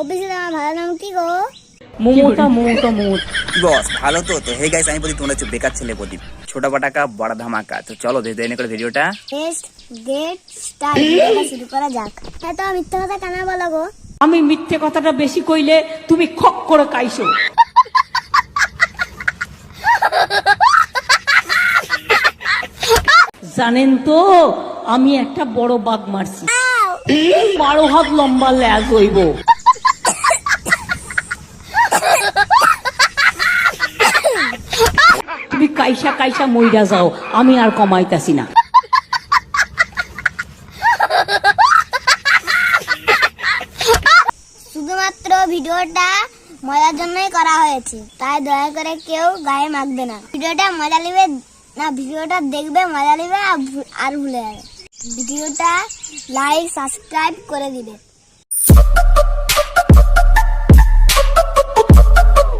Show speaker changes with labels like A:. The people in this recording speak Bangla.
A: অফিসে আমার ভালো নাম কি গো?
B: মমতা মমতা মমতা
C: বস ভালো তো তো হে গাইস আমি বলি তোমরা হচ্ছে বেকার ছেলে প্রদীপ। ছোট বড় ধামাকা। তো চলো ধীরে ধীরে করে ভিডিওটা
A: টেস্ট গেট স্টার্ট শুরু করা যাক। হ্যাঁ তো মিথ্যা কথা কেন বলো গো?
B: আমি মিথ্যে কথাটা বেশি কইলে তুমি খক করে কাইছো জানেন তো আমি একটা বড় বাঘ মারছি। বারো হাত লম্বা ল্যাজ হইব। তুমি কাইসা কাইসা মইরা যাও, আমি আর কমাইতাছি না।
A: শুধুমাত্র ভিডিওটা মজার জন্যই করা হয়েছে, তাই দয়া করে কেউ গায়ে মাখবে না। ভিডিওটা মজা নেবে না, ভিডিওটা দেখবে, মজা নেবে আর ভুলে যাবে। ভিডিওটা লাইক সাবস্ক্রাইব করে দিবে।